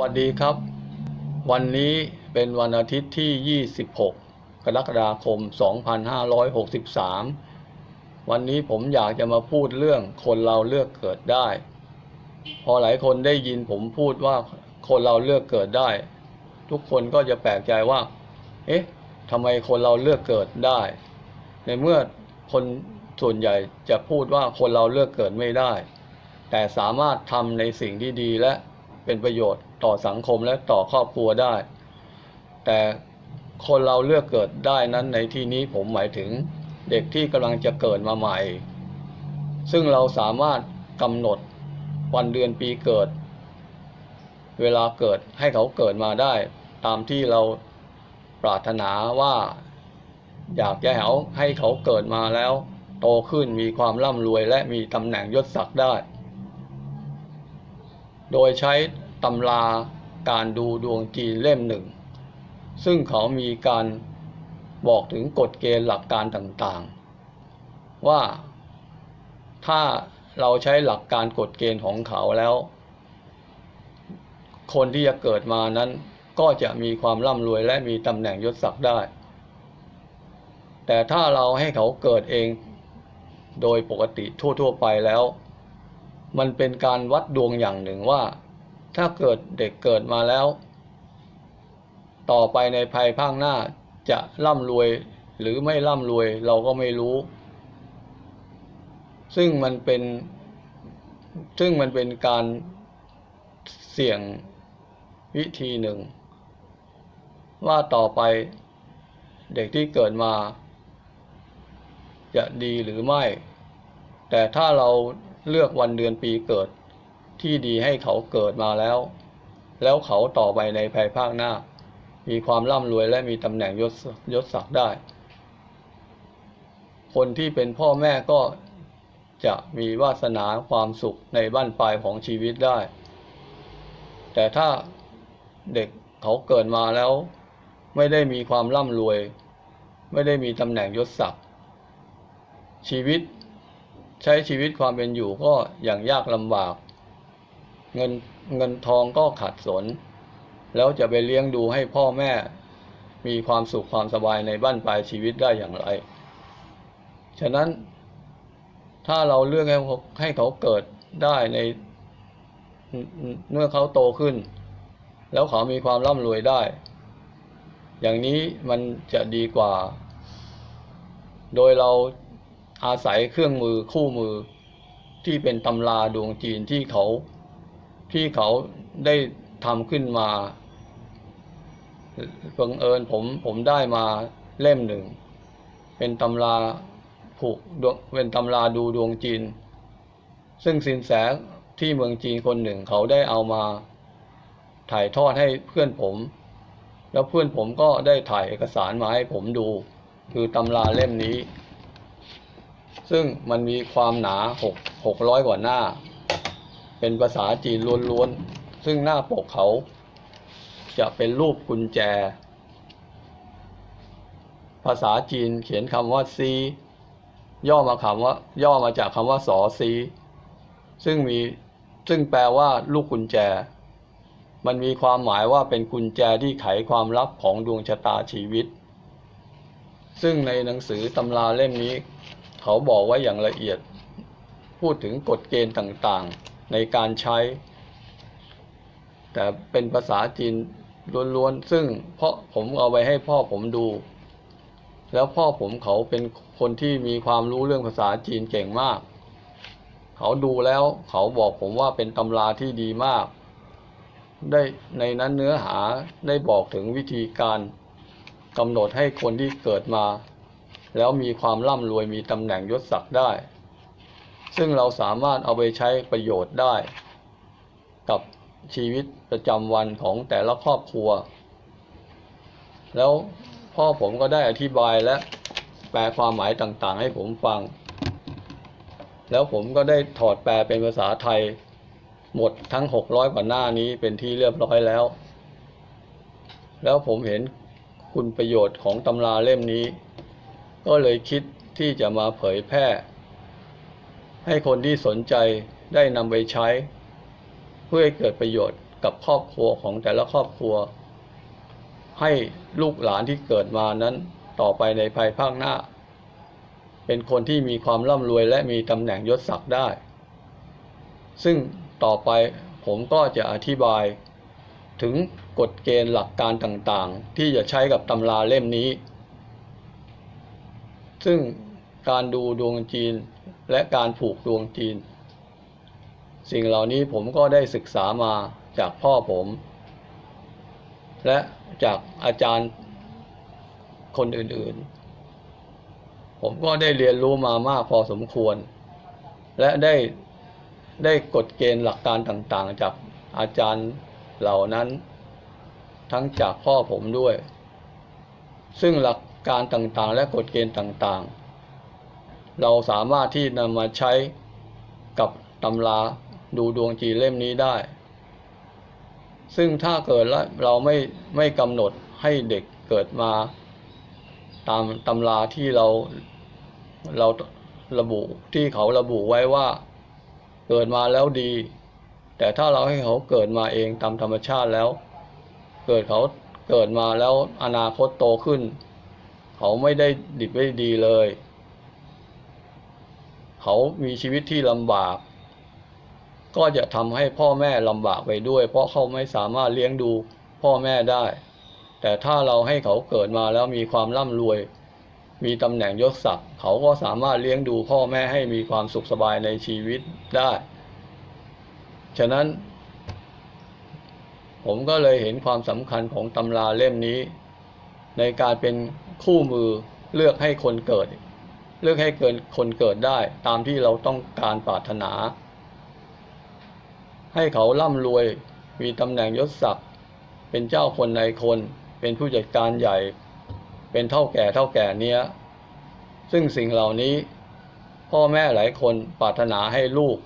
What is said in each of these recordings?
วัสดีครับ วันนี้เป็นวันอาทิตย์ที่ 26 กรกฎาคม 2563 วันนี้ผมอยากจะมาพูดเรื่องคนเราเลือกเกิดได้ พอหลายคนได้ยินผมพูดว่าคนเราเลือกเกิดได้ ทุกคนก็จะแปลกใจว่า เอ๊ะทำไมคนเราเลือกเกิดได้ ในเมื่อคนส่วนใหญ่จะพูดว่าคนเราเลือกเกิดไม่ได้ แต่สามารถทำในสิ่งที่ดีและเป็นประโยชน์ ต่อสังคมและต่อครอบครัวได้ แต่คนเราเลือกเกิดได้นั้นในที่นี้ผมหมายถึงเด็กที่กำลังจะเกิดมาใหม่ ซึ่งเราสามารถกำหนดวันเดือนปีเกิด เวลาเกิดให้เขาเกิดมาได้ ตามที่เราปรารถนาว่าอยากจะให้เขาให้เขาเกิดมาแล้ว โตขึ้นมีความร่ำรวยและมีตำแหน่งยศศักดิ์ได้ โดยใช้ ตำราการดูดวงจีนเล่มหนึ่ง ซึ่งเขามีการบอกถึงกฎเกณฑ์หลักการต่างๆ ว่าถ้าเราใช้หลักการกฎเกณฑ์ของเขาแล้ว คนที่จะเกิดมานั้นก็จะมีความร่ำรวยและมีตำแหน่งยศศักดิ์ได้ แต่ถ้าเราให้เขาเกิดเองโดยปกติทั่ว ๆ ไปแล้ว มันเป็นการวัดดวงอย่างหนึ่งว่า ถ้าเกิดเด็กเกิดมาแล้ว ต่อไปในภายภาคหน้าจะร่ำรวยหรือไม่ร่ำรวยเราก็ไม่รู้ ซึ่งมันเป็นซึ่งมันเป็นการเสี่ยงวิธีหนึ่ง ว่าต่อไปเด็กที่เกิดมา จะดีหรือไม่ แต่ถ้าเราเลือกวันเดือนปีเกิด ที่ดีให้เขาเกิดมาแล้ว แล้วเขาต่อไปในภายภาคหน้า มีความร่ำรวยและมีตำแหน่งยศยศศักดิ์ได้ คนที่เป็นพ่อแม่ก็จะมีวาสนาความสุขในบ้านปลายของชีวิตได้ แต่ถ้าเด็กเขาเกิดมาแล้ว ไม่ได้มีความร่ำรวย ไม่ได้มีตำแหน่งยศศักดิ์ชีวิต ใช้ชีวิตความเป็นอยู่ก็อย่างยากลำบาก เงินเงินทองก็ขัดสน แล้วจะไปเลี้ยงดูให้พ่อแม่ มีความสุขความสบายในบ้านปลายชีวิตได้อย่างไร ฉะนั้นถ้าเราเลือกให้เขาให้เขาเกิดได้ในเมื่อเขาโตขึ้น แล้วเขามีความร่ำรวยได้ อย่างนี้มันจะดีกว่า โดยเราอาศัยเครื่องมือคู่มือที่เป็นตำราดวงจีนที่เขา ที่เขาได้ทำขึ้นมาบังเอิญผมผมได้มาเล่มหนึ่ง เป็นตำราผูกดวงเป็นตำราดูดวงจีน ซึ่งสินแสที่เมืองจีนคนหนึ่งเขาได้เอามาถ่ายทอดให้เพื่อนผม แล้วเพื่อนผมก็ได้ถ่ายเอกสารมาให้ผมดู คือตำราเล่มนี้ ซึ่งมันมีความหนาหกหกร้อยกว่าหน้า เป็นภาษาจีนล้วนๆ ซึ่งหน้าปกเขา จะเป็นรูปกุญแจ ภาษาจีนเขียนคำว่าซี ย่อมาคำว่า ย่อมาจากคำว่าสอซี ซึ่งมีซึ่งแปลว่าลูกกุญแจ มันมีความหมายว่าเป็นกุญแจที่ไขความลับของดวงชะตาชีวิต ซึ่งในหนังสือตำราเล่มนี้ เขาบอกไว้อย่างละเอียด พูดถึงกฎเกณฑ์ต่างๆ ในการใช้ แต่เป็นภาษาจีนล้วนๆ ซึ่งเพราะผมเอาไปให้พ่อผมดู แล้วพ่อผมเขาเป็นคนที่มีความรู้เรื่องภาษาจีนเก่งมาก เขาดูแล้วเขาบอกผมว่าเป็นตำราที่ดีมาก ได้ในนั้นเนื้อหาได้บอกถึงวิธีการกำหนดให้คนที่เกิดมา แล้วมีความร่ำรวยมีตำแหน่งยศศักดิ์ได้ ซึ่งเราสามารถเอาไปใช้ประโยชน์ได้ กับชีวิตประจำวันของแต่ละครอบครัว แล้วพ่อผมก็ได้อธิบายและแปลความหมายต่างๆ ให้ผมฟัง แล้วผมก็ได้ถอดแปลเป็นภาษาไทย หมดทั้งหกร้อยกว่าหน้านี้เป็นที่เรียบร้อยแล้ว แล้วผมเห็นคุณประโยชน์ของตำราเล่มนี้ ก็เลยคิดที่จะมาเผยแพร่ ให้คนที่สนใจได้นำไปใช้ เพื่อให้เกิดประโยชน์กับครอบครัวของแต่ละครอบครัว ให้ลูกหลานที่เกิดมานั้นต่อไปในภายภาคหน้า เป็นคนที่มีความร่ำรวยและมีตำแหน่งยศศักดิ์ได้ ซึ่งต่อไปผมก็จะอธิบาย ถึงกฎเกณฑ์หลักการต่างๆ ที่จะใช้กับตำราเล่มนี้ ซึ่งการดูดวงจีน และการผูกดวงจีน สิ่งเหล่านี้ผมก็ได้ศึกษามาจากพ่อผม และจากอาจารย์คนอื่นๆ ผมก็ได้เรียนรู้มามากพอสมควร และได้ได้กฎเกณฑ์หลักการต่างๆ จากอาจารย์เหล่านั้น ทั้งจากพ่อผมด้วย ซึ่งหลักการต่างๆ และกฎเกณฑ์ต่างๆ เราสามารถที่นำมาใช้กับตำราดูดวงจีนเล่มนี้ได้ ซึ่งถ้าเกิดเราไม่ไม่กำหนดให้เด็กเกิดมา ตามตำราที่เราเราระบุที่เขาระบุไว้ว่าเกิดมาแล้วดี แต่ถ้าเราให้เขาเกิดมาเองตามธรรมชาติแล้ว เกิดเขาเกิดมาแล้วอนาคตโตขึ้น เขาไม่ได้ดิบไม่ดีเลย เขามีชีวิตที่ลำบาก ก็จะทำให้พ่อแม่ลำบากไปด้วย เพราะเขาไม่สามารถเลี้ยงดูพ่อแม่ได้ แต่ถ้าเราให้เขาเกิดมาแล้วมีความร่ำรวย มีตำแหน่งยศศักดิ์เขาก็สามารถเลี้ยงดูพ่อแม่ให้มีความสุขสบายในชีวิตได้ ฉะนั้น ผมก็เลยเห็นความสำคัญของตำราเล่มนี้ ในการเป็นคู่มือเลือกให้คนเกิด เลือกให้เกินคนเกิดได้ตามที่เราต้องการปรารถนา ให้เขาร่ำรวย มีตำแหน่งยศศักดิ์เป็นเจ้าคนในคน เป็นผู้จัดการใหญ่ เป็นเท่าแก่เท่าแก่เนี้ย ซึ่งสิ่งเหล่านี้ พ่อแม่หลายคนปรารถนาให้ลูก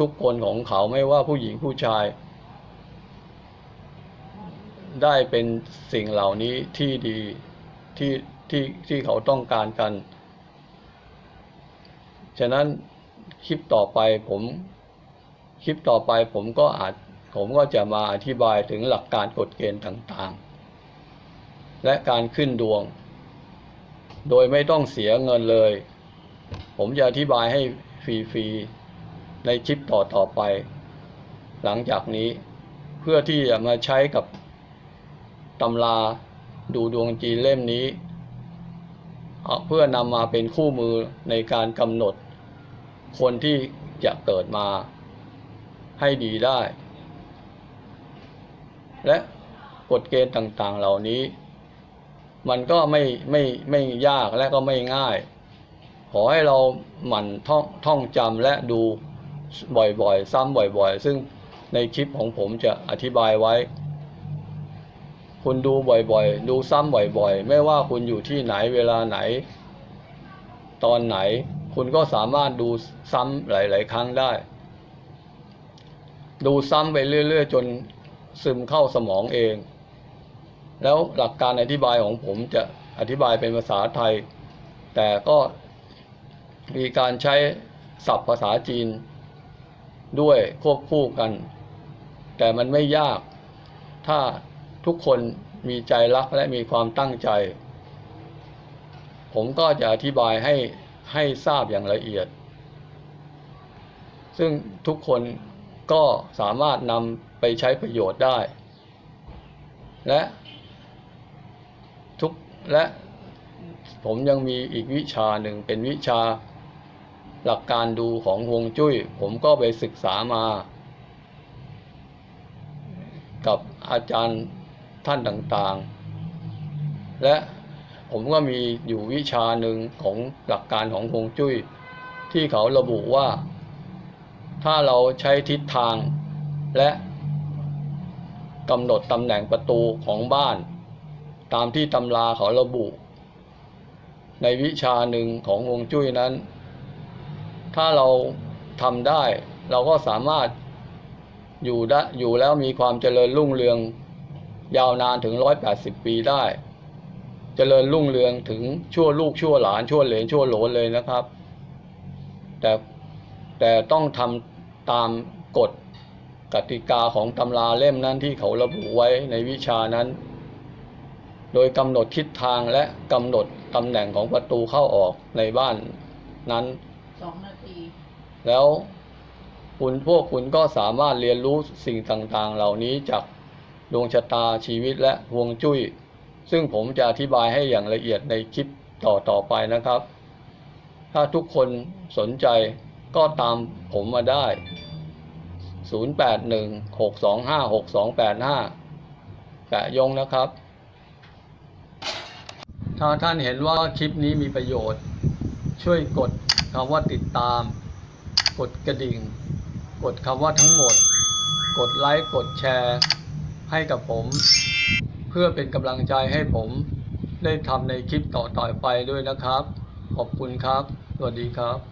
ทุกๆคนของเขาไม่ว่าผู้หญิงผู้ชาย ได้เป็นสิ่งเหล่านี้ที่ดีที่ที่ที่เขาต้องการกัน ฉะนั้นคลิปต่อไปผมคลิปต่อไปผมก็อาจผมก็จะมาอธิบายถึงหลักการกฎเกณฑ์ต่างๆ และการขึ้นดวง โดยไม่ต้องเสียเงินเลย ผมจะอธิบายให้ฟรีๆในคลิปต่อๆไป หลังจากนี้เพื่อที่จะมาใช้กับตำราดูดวงจีนเล่มนี้ เพื่อนำมาเป็นคู่มือในการกำหนด คนที่จะเกิดมาให้ดีได้ และกฎเกณฑ์ต่างๆเหล่านี้ มันก็ไม่ไม่ไม่ยากและก็ไม่ง่าย ขอให้เราหมั่นท่องท่องจำและดูบ่อยๆ ซ้ำบ่อยๆ ซึ่งในคลิปของผมจะอธิบายไว้ คุณดูบ่อยๆ ดูซ้ำบ่อยๆ ไม่ว่าคุณอยู่ที่ไหนเวลาไหน ตอนไหน คุณก็สามารถดูซ้ำหลาย ๆ ครั้งได้ ดูซ้ำไปเรื่อย ๆ จนซึมเข้าสมองเอง แล้วหลักการอธิบายของผมจะอธิบายเป็นภาษาไทย แต่ก็มีการใช้ศัพท์ภาษาจีนด้วยควบคู่กัน แต่มันไม่ยากถ้า ทุกคนมีใจรักและมีความตั้งใจ ผมก็จะอธิบายให้ให้ทราบอย่างละเอียด ซึ่งทุกคนก็สามารถนำไปใช้ประโยชน์ได้ และทุกและผมยังมีอีกวิชาหนึ่งเป็นวิชาหลักการดูของฮวงจุ้ย ผมก็ไปศึกษามา กับอาจารย์ ท่านต่างๆ และผมก็มีอยู่วิชาหนึ่งของหลักการของฮวงจุ้ย ที่เขาระบุว่า ถ้าเราใช้ทิศทางและกำหนดตำแหน่งประตูของบ้าน ตามที่ตำราเขาระบุ ในวิชาหนึ่งของฮวงจุ้ยนั้น ถ้าเราทำได้เราก็สามารถอยู่ได้อยู่แล้วมีความเจริญรุ่งเรือง ยาวนานถึงร้อยแปดสิบปีได้เจริญรุ่งเรืองถึงชั่วลูกชั่วหลานชั่วเหลนชั่วโหลนเลยนะครับ แต่แต่ต้องทำตามกฎกติกาของตำราเล่มนั้นที่เขาระบุไว้ในวิชานั้น โดยกำหนดทิศทางและกำหนดตำแหน่งของประตูเข้าออกในบ้านนั้นสองนาที แล้วคุณพวกคุณก็สามารถเรียนรู้สิ่งต่างๆ เหล่านี้จาก ดวงชะตาชีวิตและฮวงจุ้ย ซึ่งผมจะอธิบายให้อย่างละเอียดในคลิปต่อๆไปนะครับ ถ้าทุกคนสนใจก็ตามผมมาได้ 0816256285 แปะยงนะครับ ถ้าท่านเห็นว่าคลิปนี้มีประโยชน์ ช่วยกดคำว่าติดตาม กดกระดิ่ง กดคำว่าทั้งหมด กดไลค์ กดแชร์ ให้กับผม เพื่อเป็นกำลังใจให้ผมได้ทำในคลิปต่อๆไปด้วยนะครับ ขอบคุณครับ สวัสดีครับ